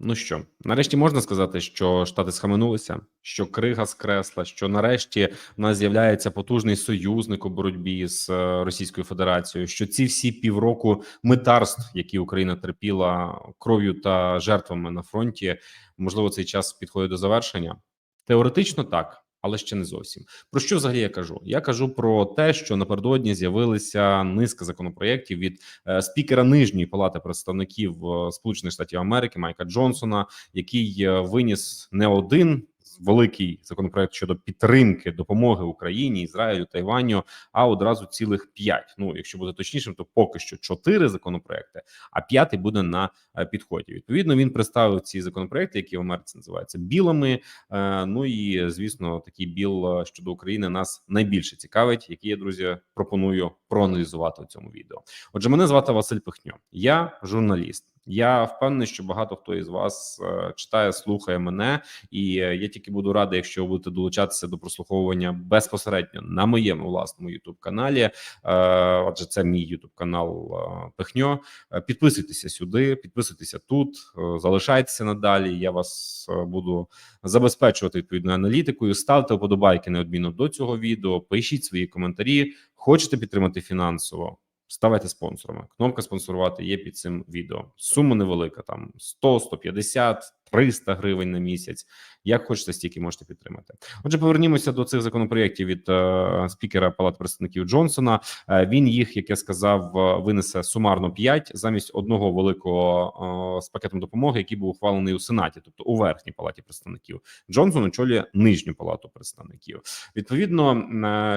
Ну що, нарешті можна сказати, що штати схаменулися, що крига скресла, що нарешті в нас з'являється потужний союзник у боротьбі з е, Російською Федерацією. Що ці всі півроку митарств, які Україна терпіла кров'ю та жертвами на фронті, можливо, цей час підходить до завершення. Теоретично так, але ще не зовсім. Про що взагалі я кажу? Я кажу про те, що напередодні з'явилися низка законопроєктів від е, спікера нижньої палати представників е, Сполучених Штатів Америки Майка Джонсона, який е, виніс не один великий законопроект щодо підтримки допомоги Україні, Ізраїлю, Тайваню, а одразу цілих п'ять. Ну, якщо бути точнішим, то поки що чотири законопроекти, а п'ятий буде на е, підході. Відповідно, він представив ці законопроекти, які в Америці називаються білими. Е, Ну і звісно, такий біл е, щодо України нас найбільше цікавить, які я друзі пропоную проаналізувати у цьому відео. Отже, мене звати Василь Пихньо, я журналіст. Я впевнений, що багато хто із вас е, читає, слухає мене, і е, я тільки буду радий, якщо ви будете долучатися до прослуховування безпосередньо на моєму власному youtube каналі. Е, Адже це мій youtube канал Пихньо. Підписуйтеся сюди, підписуйтеся тут, залишайтеся надалі. Я вас буду забезпечувати відповідною аналітикою. Ставте вподобайки неодмінно до цього відео. Пишіть свої коментарі. Хочете підтримати фінансово? Ставайте спонсорами. Кнопка спонсорувати є під цим відео. Сума невелика, там 100, 150, 300 гривень на місяць. Як хочете, стільки можете підтримати. Отже, повернімося до цих законопроєктів від е, спікера Палати представників Джонсона. Е, він їх, як я сказав, е, винесе сумарно 5 замість одного великого е, з пакетом допомоги, який був ухвалений у Сенаті, тобто у верхній палаті представників. Джонсон очолює нижню палату представників. Відповідно,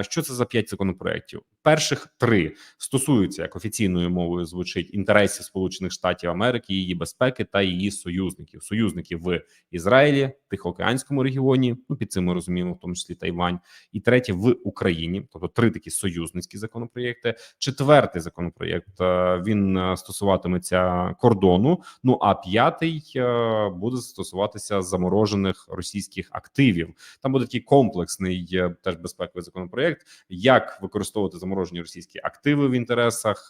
е, що це за 5 законопроєктів? Перших три стосуються як офіційною мовою звучить інтересів Сполучених Штатів Америки, її безпеки та її союзників, союзників в Ізраїлі, Тихоокеанському регіоні. Ну під цим ми розуміємо, в тому числі Тайвань, і третє в Україні, тобто три такі союзницькі законопроєкти. Четвертий законопроєкт е, він е, стосуватиметься кордону. Ну а п'ятий е, буде стосуватися заморожених російських активів. Там буде такий комплексний теж безпековий законопроєкт, як використовувати заморожені російські активи в інтересах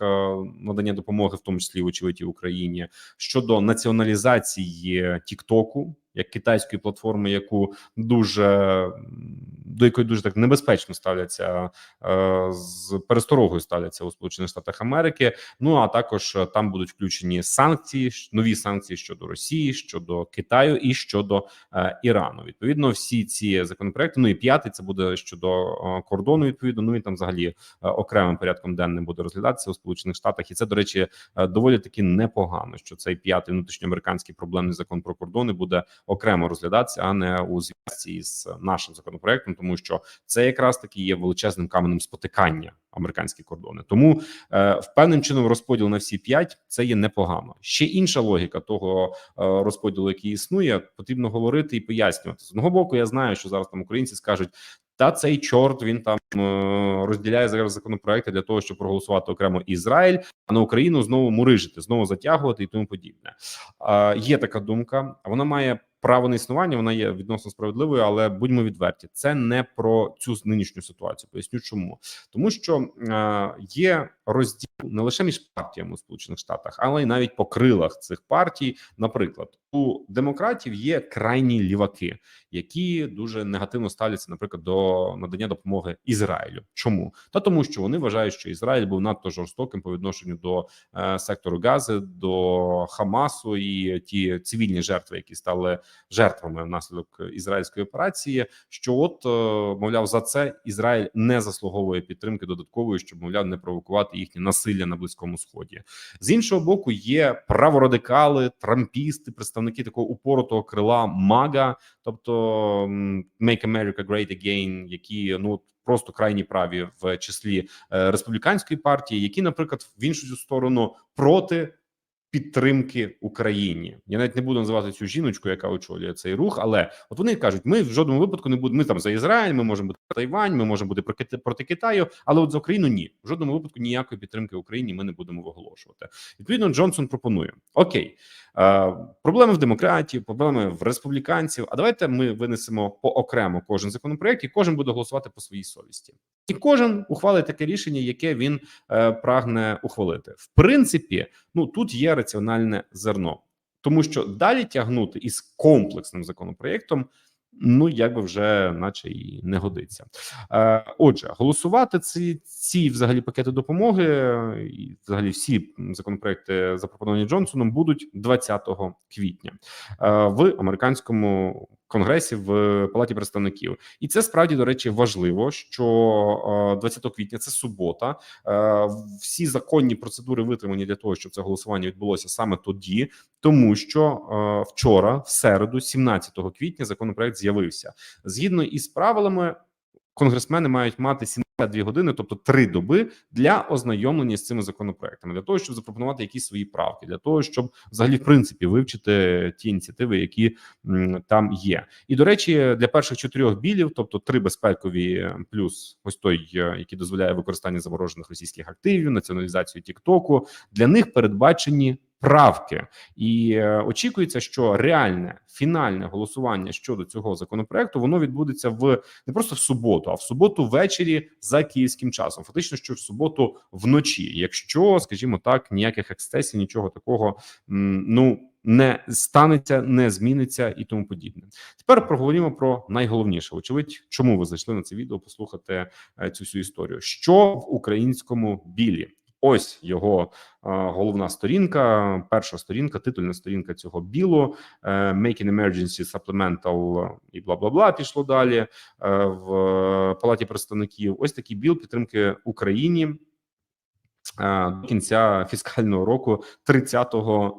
надання допомоги, в тому числі вочевидь і Україні, щодо націоналізації Тіктоку. Як китайської платформи, яку дуже до якої дуже так небезпечно ставляться е, з пересторогою ставляться у Сполучених Штатах Америки. Ну а також е, там будуть включені санкції, нові санкції щодо Росії, щодо Китаю і щодо е, Ірану. Відповідно, всі ці законопроекти. Ну і п'ятий це буде щодо кордону. Відповідно, ну і там взагалі окремим порядком денним буде розглядатися у Сполучених Штатах, і це до речі доволі таки непогано. Що цей п'ятий внутрішньоамериканський проблемний закон про кордони буде окремо розглядатися, а не у зв'язці з нашим законопроектом, тому що це якраз таки є величезним каменем спотикання американські кордони. Тому е, впевненим чином розподіл на всі п'ять це є непогано. Ще інша логіка того е, розподілу, який існує, потрібно говорити і пояснювати. З одного боку, я знаю, що зараз там українці скажуть. Та цей чорт він там е, розділяє зараз законопроекти для того, щоб проголосувати окремо Ізраїль, а на Україну знову мурижити, знову затягувати і тому подібне. Е, є така думка, вона має право на існування, вона є відносно справедливою, але будьмо відверті, це не про цю нинішню ситуацію. Поясню, чому тому, що е, є розділ не лише між партіями у Сполучених Штатах, але й навіть по крилах цих партій. Наприклад, у демократів є крайні ліваки, які дуже негативно ставляться, наприклад, до надання допомоги Ізраїлю. Чому та тому, що вони вважають, що Ізраїль був надто жорстоким по відношенню до е, сектору Гази, до Хамасу і ті цивільні жертви, які стали жертвами внаслідок ізраїльської операції. Що, от е, мовляв, за це Ізраїль не заслуговує підтримки додаткової, щоб мовляв не провокувати їхнє насилля на близькому сході. З іншого боку, є праворадикали, трампісти, представники такого упоротого крила МАГА, тобто Make America Great Again, які ну просто крайні праві в числі е, республіканської партії, які, наприклад, в іншу сторону проти. Підтримки Україні я навіть не буду називати цю жіночку, яка очолює цей рух, але от вони кажуть: ми в жодному випадку не будемо. Ми там за Ізраїль, ми можемо бути за Тайвань, ми можемо бути проти Китаю, але от за Україну ні. В жодному випадку ніякої підтримки Україні ми не будемо виголошувати. Відповідно, Джонсон пропонує: Окей, е, проблеми в демократії, проблеми в республіканців. А давайте ми винесемо по окремо кожен законопроект, і кожен буде голосувати по своїй совісті, і кожен ухвалить таке рішення, яке він е, прагне ухвалити. В принципі, ну тут є раціональне зерно. тому що далі тягнути із комплексним законопроєктом. Ну, якби вже, наче і не годиться. Е, Отже, голосувати ці ці взагалі пакети допомоги, і взагалі всі законопроекти, запропоновані Джонсоном, будуть 20 квітня е, в американському конгресі в палаті представників, і це справді до речі важливо. Що 20 квітня це субота. Е, всі законні процедури витримані для того, щоб це голосування відбулося саме тоді, тому що е, вчора, в середу, 17 квітня, законопроект з'явився згідно із правилами. Конгресмени мають мати 72 години, тобто три доби для ознайомлення з цими законопроектами, для того, щоб запропонувати якісь свої правки, для того, щоб взагалі в принципі вивчити ті ініціативи, які там є. І до речі, для перших чотирьох білів, тобто три безпекові, плюс ось той, е, який дозволяє використання заморожених російських активів, націоналізацію Тіктоку, для них передбачені правки, і е, очікується, що реальне фінальне голосування щодо цього законопроекту воно відбудеться в не просто в суботу, а в суботу ввечері за київським часом. Фактично, що в суботу вночі, якщо, скажімо так, ніяких ексцесів, нічого такого ну. Не станеться, не зміниться і тому подібне. Тепер проговоримо про найголовніше. Очевидь, чому ви зайшли на це відео послухати е, цю всю історію, що в українському білі Ось його головна сторінка, перша сторінка, титульна сторінка цього білу е, «Make an Emergency Supplemental» і бла бла бла. Пішло далі е, в палаті представників. Ось такий біл підтримки Україні. Е, до кінця фіскального року, 30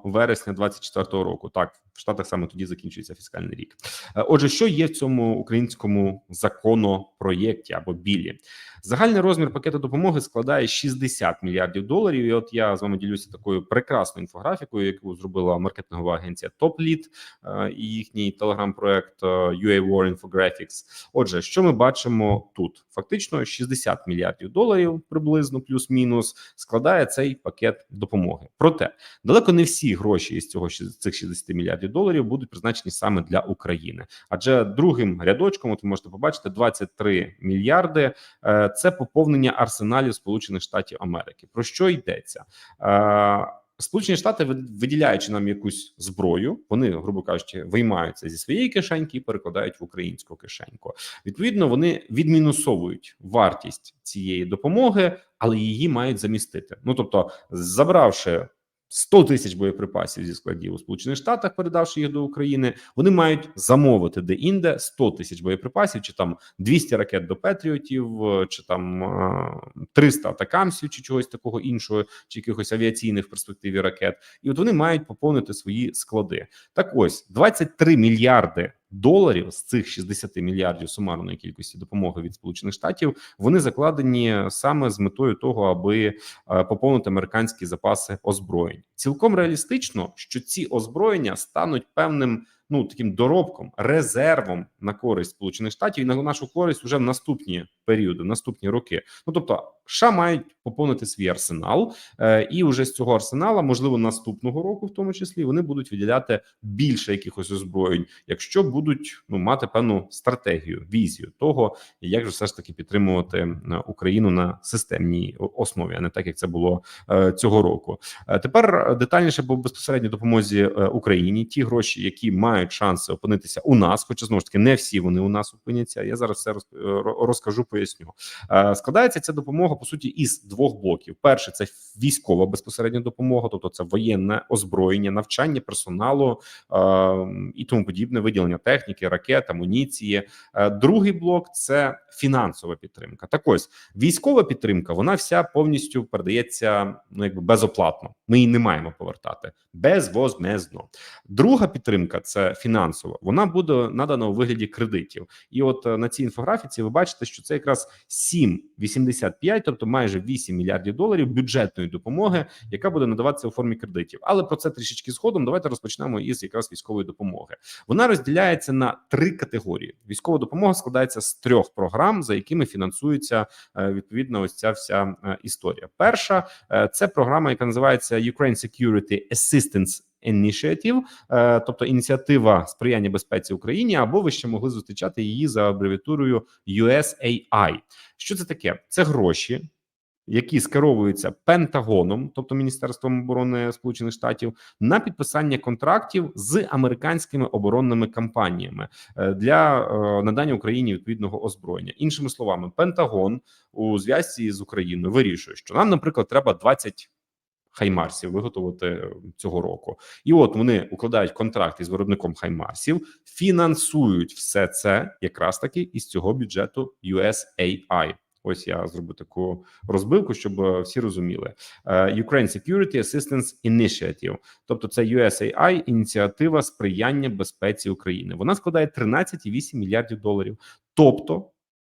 вересня 2024 року, так в Штатах саме тоді закінчується фіскальний рік. Отже, що є в цьому українському законопроєкті або білі? Загальний розмір пакету допомоги складає 60 мільярдів доларів. І от я з вами ділюся такою прекрасною інфографікою, яку зробила маркетингова агенція TopLead е, і їхній телеграм-проект е, UA War Infographics. Отже, що ми бачимо тут? Фактично 60 мільярдів доларів, приблизно плюс-мінус, складає цей пакет допомоги. Проте далеко не всі гроші із цього цих 60 мільярдів доларів будуть призначені саме для України. Адже другим рядочком, от ви можете побачити, 23 мільярди. Е, це поповнення арсеналів Сполучених Штатів Америки. Про що йдеться? Е, Сполучені Штати, виділяючи нам якусь зброю, вони, грубо кажучи, виймаються зі своєї кишеньки і перекладають в українську кишеньку. Відповідно, вони відмінусовують вартість цієї допомоги, але її мають замістити. Ну тобто, забравши 100 тисяч боєприпасів зі складів у Сполучених Штатах, передавши їх до України, вони мають замовити де-інде 100 тисяч боєприпасів, чи там 200 ракет до Петріотів, чи там 300 атакамсів, чи чогось такого іншого, чи якихось авіаційних в перспективі ракет. І от вони мають поповнити свої склади. Так ось 23 мільярди доларів з цих 60 мільярдів сумарної кількості допомоги від Сполучених Штатів вони закладені саме з метою того, аби е, поповнити американські запаси озброєнь. Цілком реалістично, що ці озброєння стануть певним ну таким доробком, резервом на користь сполучених штатів і на нашу користь вже в наступні періоди, в наступні роки. Ну тобто, США мають поповнити свій арсенал, е, і вже з цього арсенала, можливо, наступного року, в тому числі, вони будуть виділяти більше якихось озброєнь, якщо будуть ну мати певну стратегію, візію того, як же все ж таки підтримувати е, Україну на системній основі, а не так як це було е, цього року. Тепер детальніше по безпосередньо допомозі Україні. Ті гроші, які мають шанси опинитися у нас, хоча знову ж таки не всі вони у нас опиняться. Я зараз все розкажу, поясню. Складається ця допомога по суті із двох блоків: перше це військова безпосередня допомога, тобто це воєнне озброєння, навчання персоналу е, і тому подібне, виділення техніки, ракет, амуніції. Другий блок це фінансова підтримка. Так ось військова підтримка, вона вся повністю передається ну якби безоплатно. Ми її не маємо повертати безвозмезно. Друга підтримка це фінансова. Вона буде надана у вигляді кредитів. І от е, на цій інфографіці ви бачите, що це якраз 7,85, тобто майже 8 мільярдів доларів бюджетної допомоги, яка буде надаватися у формі кредитів. Але про це трішечки згодом. Давайте розпочнемо із якраз військової допомоги. Вона розділяється на три категорії. Військова допомога складається з трьох програм, за якими фінансується е, відповідно ось ця вся е, історія. Перша це програма, яка називається Ukraine Security Assistance Initiative, е, тобто ініціатива сприяння безпеці Україні, або ви ще могли зустрічати її за абревіатурою USAI. Що це таке? Це гроші. які скеровуються Пентагоном, тобто Міністерством оборони Сполучених Штатів, на підписання контрактів з американськими оборонними компаніями е, для е, надання Україні відповідного озброєння. Іншими словами, Пентагон у зв'язці з Україною вирішує, що нам, наприклад, треба 20 Хаймарсів виготовити е, цього року, і от вони укладають контракти з виробником Хаймарсів, фінансують все це якраз таки із цього бюджету USAI. Ось я зроблю таку розбивку, щоб е, всі розуміли. Е, Ukraine Security Assistance Initiative, тобто це USAI, ініціатива сприяння безпеці України. Вона складає 13,8 мільярдів доларів. Тобто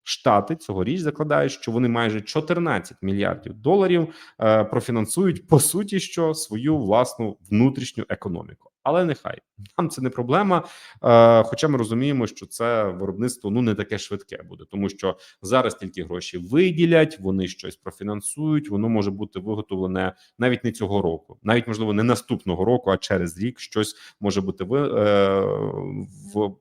Штати цьогоріч закладають, що вони майже 14 мільярдів доларів е, профінансують по суті, що свою власну внутрішню економіку. Але нехай нам це не проблема. Е, хоча ми розуміємо, що це виробництво ну не таке швидке буде, тому що зараз тільки гроші виділять, вони щось профінансують. Воно може бути виготовлене навіть не цього року, навіть можливо не наступного року, а через рік щось може бути ви е, в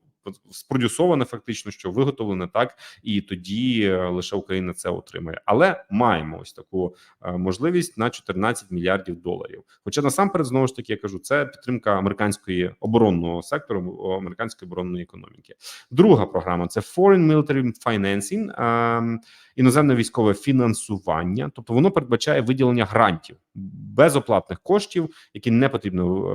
спродюсоване фактично, що виготовлене так, і тоді е, лише Україна це отримає. Але маємо ось таку е, можливість на 14 мільярдів доларів. Хоча насамперед знову ж таки я кажу, це підтримка американської оборонного сектору американської оборонної економіки. Друга програма це Foreign Military Financing, ем, іноземне військове фінансування, тобто воно передбачає виділення грантів безоплатних коштів, які не потрібно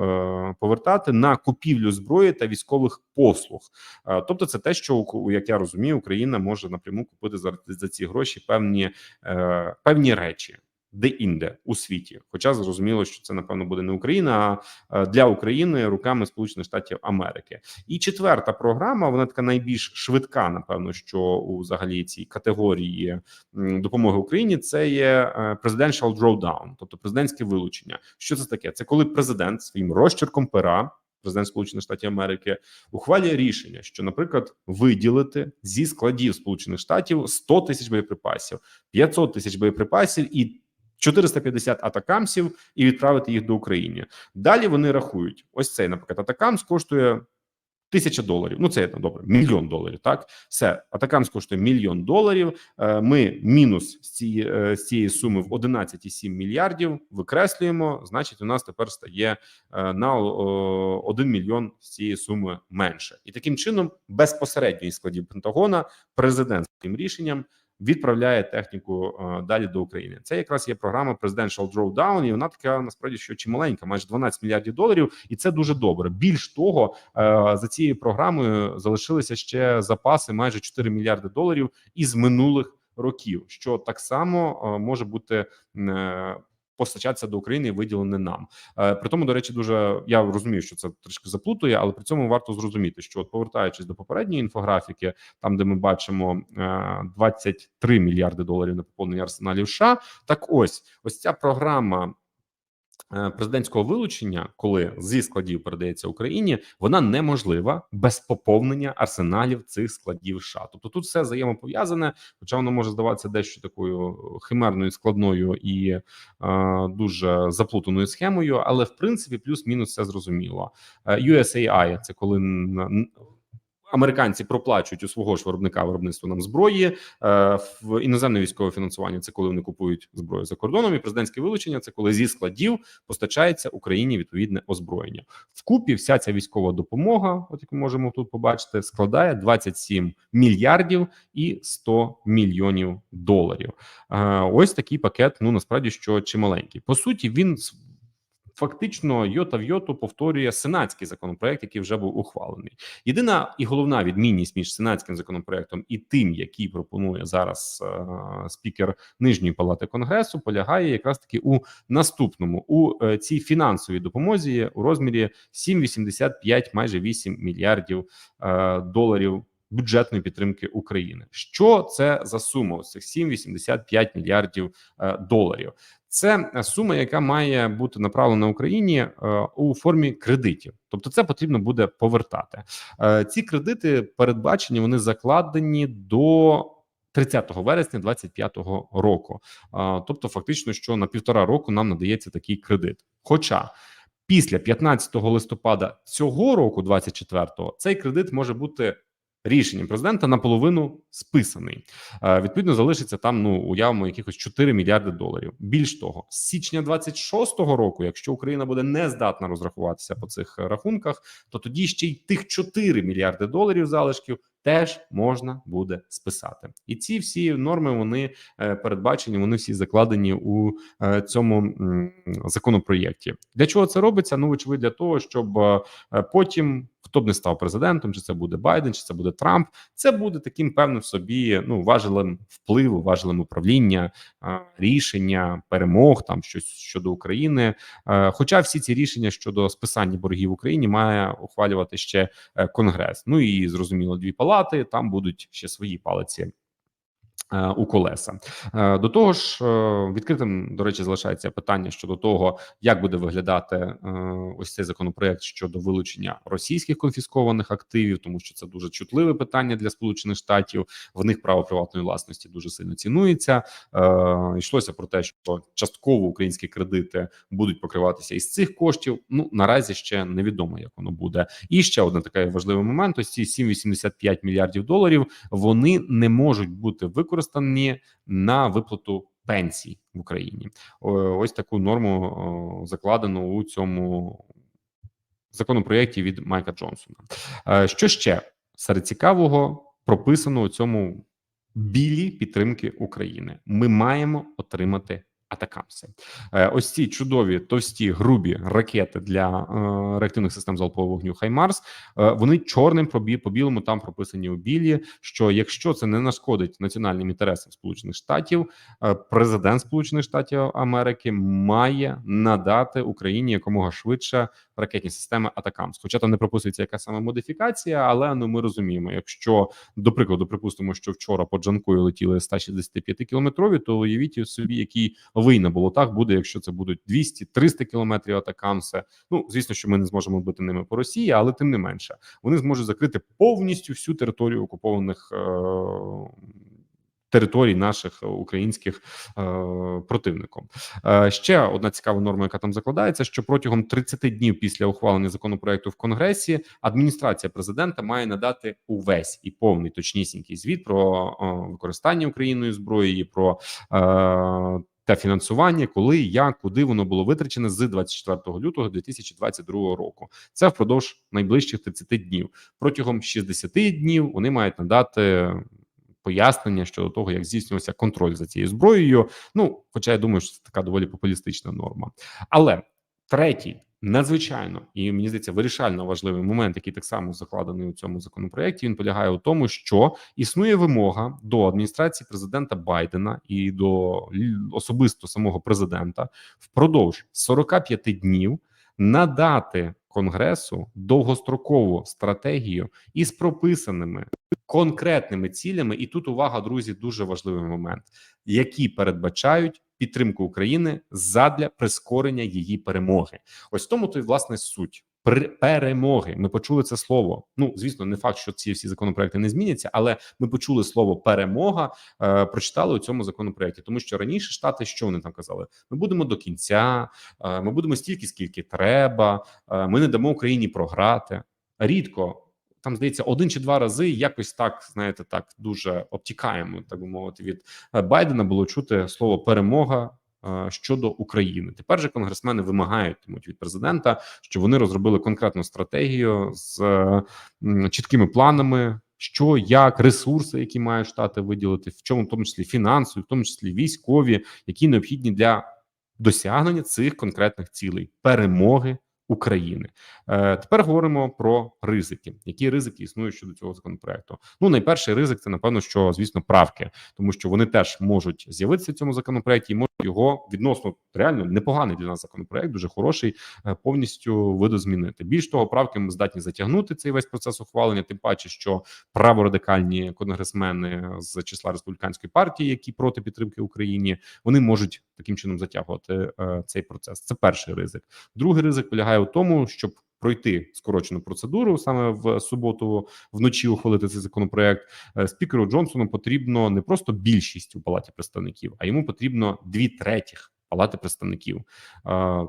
е, повертати на купівлю зброї та військових послуг. Е, тобто, це те, що як я розумію, Україна може напряму купити за, за ці гроші певні, е, певні речі де-інде у світі. Хоча зрозуміло, що це напевно буде не Україна, а для України руками Сполучених Штатів Америки. І четверта програма вона така найбільш швидка, напевно, що у взагалі цій категорії допомоги Україні це є е, presidential drawdown, тобто президентське вилучення. Що це таке? Це коли президент своїм розчерком пера. Президент Сполучених Штатів Америки ухвалює рішення, що, наприклад, виділити зі складів Сполучених Штатів 100 тисяч боєприпасів, 500 тисяч боєприпасів і 450 атакамсів і відправити їх до України. Далі вони рахують: ось цей, наприклад, атакамс коштує. Тисяча доларів, ну це добре, мільйон доларів. Так, все атакамс коштує мільйон доларів. Е, ми мінус з цієї е, з цієї суми в 11,7 мільярдів. Викреслюємо. Значить, у нас тепер стає е, на 1 мільйон з цієї суми менше, і таким чином безпосередньо із складів Пентагона президент своїм рішенням відправляє техніку е, далі до України. Це якраз є програма Presidential Drawdown, і вона така насправді що чималенька, майже 12 мільярдів доларів, і це дуже добре. Більш того, е, за цією програмою залишилися ще запаси майже 4 мільярди доларів із минулих років, що так само е, може бути постачатися до України виділене нам. Е, при тому, до речі, дуже я розумію, що це трішки заплутує, але при цьому варто зрозуміти, що от повертаючись до попередньої інфографіки, там де ми бачимо 23 е, мільярди доларів на поповнення арсеналів. США, так ось ось ця програма президентського вилучення, коли зі складів передається Україні, вона неможлива без поповнення арсеналів цих складів. США. тобто тут все взаємопов'язане, хоча воно може здаватися дещо такою химерною складною і е, дуже заплутаною схемою, але в принципі плюс-мінус все зрозуміло. Е, USAI – це коли американці проплачують у свого ж виробника виробництво нам зброї е, в іноземне військове фінансування. Це коли вони купують зброю за кордоном. І президентське вилучення це коли зі складів постачається Україні відповідне озброєння. Вкупі вся ця військова допомога, от як ми можемо тут побачити, складає 27 мільярдів і 100 мільйонів доларів. Е, ось такий пакет. Ну насправді що чималенький. По суті, він фактично йота в йоту повторює сенатський законопроект, який вже був ухвалений. Єдина і головна відмінність між сенатським законопроектом і тим, який пропонує зараз е спікер нижньої палати конгресу, полягає якраз таки у наступному у е цій фінансовій допомозі у розмірі 7,85, майже 8 мільярдів е доларів. Бюджетної підтримки України, що це за сума? Ось цих 7,85 мільярдів е, доларів. Це е, сума, яка має бути направлена Україні е, у формі кредитів, тобто це потрібно буде повертати. Е, ці кредити передбачені, вони закладені до 30 вересня 2025 року. Тобто, фактично, що на півтора року нам надається такий кредит. Хоча після 15 листопада цього року, 24-го, цей кредит може бути рішенням президента наполовину списаний. Е, Відповідно, залишиться там. Ну уявимо якихось 4 мільярди доларів. Більш того, з січня 26-го року, якщо Україна буде не здатна розрахуватися по цих рахунках, то тоді ще й тих 4 мільярди доларів залишків. Теж можна буде списати, і ці всі норми вони е, передбачені. Вони всі закладені у е, цьому законопроєкті. Для чого це робиться? Ну очевидь, для того, щоб потім хто б не став президентом, чи це буде Байден, чи це буде Трамп. Це буде таким певним собі ну важелем впливу, важелем управління, рішення, перемог там щось щодо України. Е, Хоча всі ці рішення щодо списання боргів Україні має ухвалювати ще е, Конгрес. Ну і зрозуміло, дві палати там будуть ще свої палиці. Е, У колеса Е, до того ж, е, відкритим до речі, залишається питання щодо того, як буде виглядати ось цей законопроект щодо вилучення російських конфіскованих активів, тому що це дуже чутливе питання для Сполучених Штатів. В них право приватної власності дуже сильно цінується. Йшлося про те, що частково українські кредити будуть покриватися із цих коштів. Ну наразі ще невідомо, як воно буде. І ще один такий важливий момент: ось ці 7,85 мільярдів доларів вони не можуть бути використані на виплату пенсій в Україні. Ось таку норму закладено у цьому законопроєкті від Майка Джонсона. Е, Що ще серед цікавого прописано у цьому білі підтримки України? Ми маємо отримати. Атакамси, Е, ось ці чудові товсті грубі ракети для е, реактивних систем залпового вогню Хаймарс. Е, вони чорним по білому там прописані у білі. Що якщо це не нашкодить національним інтересам Сполучених Штатів, президент Сполучених Штатів Америки має надати Україні якомога швидше ракетні системи Атакамс. Хоча там не прописується яка саме модифікація, але ну ми розуміємо, якщо до прикладу припустимо, що вчора по Джанкою летіли 165 кілометрові, то уявіть собі, який вий на болотах буде, якщо це будуть 200-300 кілометрів Атакамси. Ну звісно, що ми не зможемо бити ними по Росії, але тим не менше вони зможуть закрити повністю всю територію окупованих. Е- Територій наших українських е, противником Е, ще одна цікава норма, яка там закладається, що протягом 30 днів після ухвалення законопроекту в Конгресі адміністрація президента має надати увесь і повний точнісінький звіт про е, використання Україною зброї, про е, та фінансування, коли, як, куди воно було витрачене з 24 лютого 2022 року. Це впродовж найближчих 30 днів. Протягом 60 днів вони мають надати. Пояснення щодо того, як здійснювався контроль за цією зброєю. Ну, хоча я думаю, що це така доволі популістична норма. Але третій надзвичайно і мені здається вирішально важливий момент, який так само закладений у цьому законопроекті. Він полягає у тому, що існує вимога до адміністрації президента Байдена і до особисто самого президента впродовж 45 днів надати Конгресу довгострокову стратегію із прописаними конкретними цілями. І тут увага, друзі, дуже важливий момент, які передбачають підтримку України задля прискорення її перемоги. Ось тому то й власне суть. Перемоги ми почули це слово. Ну звісно, не факт, що ці всі законопроекти не зміняться, але ми почули слово перемога. Е, прочитали у цьому законопроекті, тому що раніше штати що вони там казали? Ми будемо до кінця, е, ми будемо стільки, скільки треба. Е, ми не дамо Україні програти. Рідко там здається один чи два рази. Якось так знаєте, так дуже обтікаємо, так би мовити, від е, Байдена було чути слово перемога. Щодо України, тепер же конгресмени вимагатимуть від президента, що вони розробили конкретну стратегію з чіткими планами, що як ресурси, які мають штати виділити, в чому в тому числі фінансові, в тому числі військові, які необхідні для досягнення цих конкретних цілей. Перемоги України. Е, тепер говоримо про ризики. Які ризики існують щодо цього законопроекту? Ну, найперший ризик це напевно, що звісно правки, тому що вони теж можуть з'явитися в цьому законопроекті і можуть його відносно реально непоганий для нас законопроект, дуже хороший, е, повністю видозмінити. Більш того, правки ми здатні затягнути цей весь процес ухвалення. Тим паче, що праворадикальні конгресмени з числа республіканської партії, які проти підтримки Україні, вони можуть таким чином затягувати е, цей процес. Це перший ризик. Другий ризик полягає у тому, щоб пройти скорочену процедуру саме в суботу вночі ухвалити цей законопроект. е, Спікеру Джонсону потрібно не просто більшість у палаті представників, а йому потрібно дві третіх Палати представників. Е,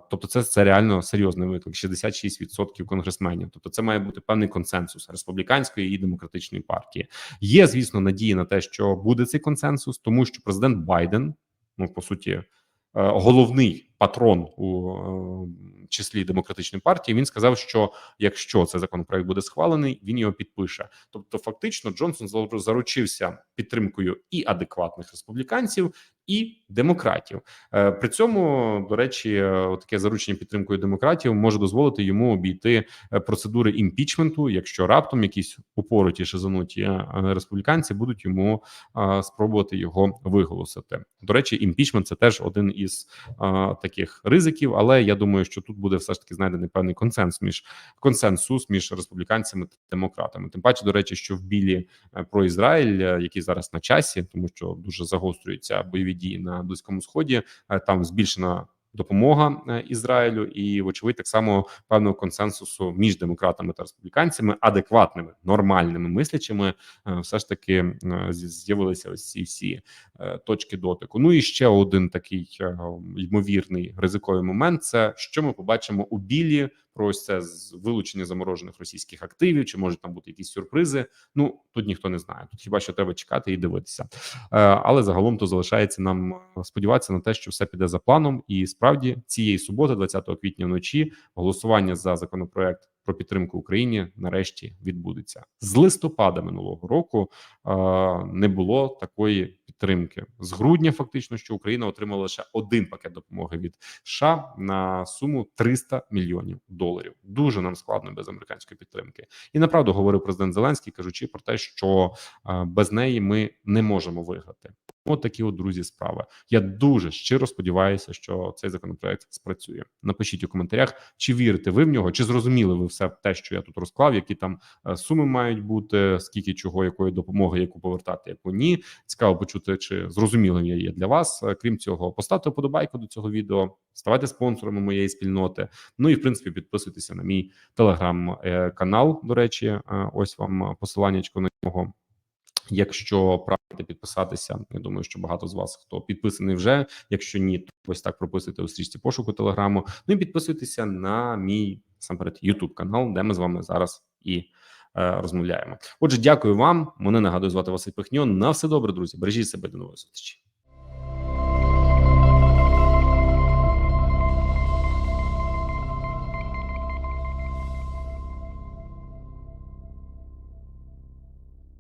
Тобто, це це реально серйозний виклик. 66% конгресменів. Тобто, це має бути певний консенсус республіканської і демократичної партії. Є, звісно, надії на те, що буде цей консенсус, тому що президент Байден, ну по суті, е, головний патрон у е, числі демократичної партії. Він сказав, що якщо цей законопроект буде схвалений, він його підпише. Тобто, фактично, Джонсон заручився підтримкою і адекватних республіканців, і демократів. Е, При цьому, до речі, е, таке заручення підтримкою демократів може дозволити йому обійти е, процедури імпічменту, якщо раптом якісь упороті шизануті республіканці будуть йому спробувати його виголосити. До речі, імпічмент це теж один із таких ризиків, але я думаю, що тут буде все ж таки знайдений певний консенсус між консенсус між республіканцями та демократами. Тим паче, до речі, що в білі про Ізраїль, який зараз на часі, тому що дуже загострюються бойові дії на близькому сході. е, Там збільшена допомога е, Ізраїлю, і вочевидь так само певного консенсусу між демократами та республіканцями, адекватними, нормальними мислячими, е, все ж таки з'явилися ось ці всі точки дотику. Ну і ще один такий ймовірний ризиковий момент: це що ми побачимо у білі про ось це вилучення заморожених російських активів, чи можуть там бути якісь сюрпризи. Ну тут ніхто не знає. Тут хіба що треба чекати і дивитися. Е, Але загалом то залишається нам е, сподіватися на те, що все піде за планом, і справді цієї суботи, 20 квітня вночі, голосування за законопроект про підтримку Україні нарешті відбудеться з листопада минулого року. е, Не було такої підтримки з грудня. Фактично, що Україна отримала лише один пакет допомоги від США на суму 300 мільйонів доларів. Дуже нам складно без американської підтримки. І направду говорив президент Зеленський, кажучи про те, що е, без неї ми не можемо виграти. От такі от друзі справи. Я дуже щиро сподіваюся, що цей законопроект спрацює. Напишіть у коментарях, чи вірите ви в нього, чи зрозуміли ви все те, що я тут розклав, які там е, суми мають бути, скільки чого, якої допомоги, яку повертати, яку ні. Цікаво почути, чи зрозумілим я є для вас. Е, Крім цього, поставте вподобайку до цього відео, ставайте спонсорами моєї спільноти. Ну і в принципі підписуйтеся на мій телеграм-канал. До речі, е, ось вам посиланнячко на нього. Якщо прагнете підписатися, я думаю, що багато з вас хто підписаний вже. Якщо ні, то ось так прописуйте у стрічці пошуку телеграму. Ну і підписуйтеся на мій насамперед YouTube канал, де ми з вами зараз і е, розмовляємо. Отже, дякую вам. Мене нагадую звати Василь Пихньо. На все добре, друзі. Бережіть себе до нової зустрічі.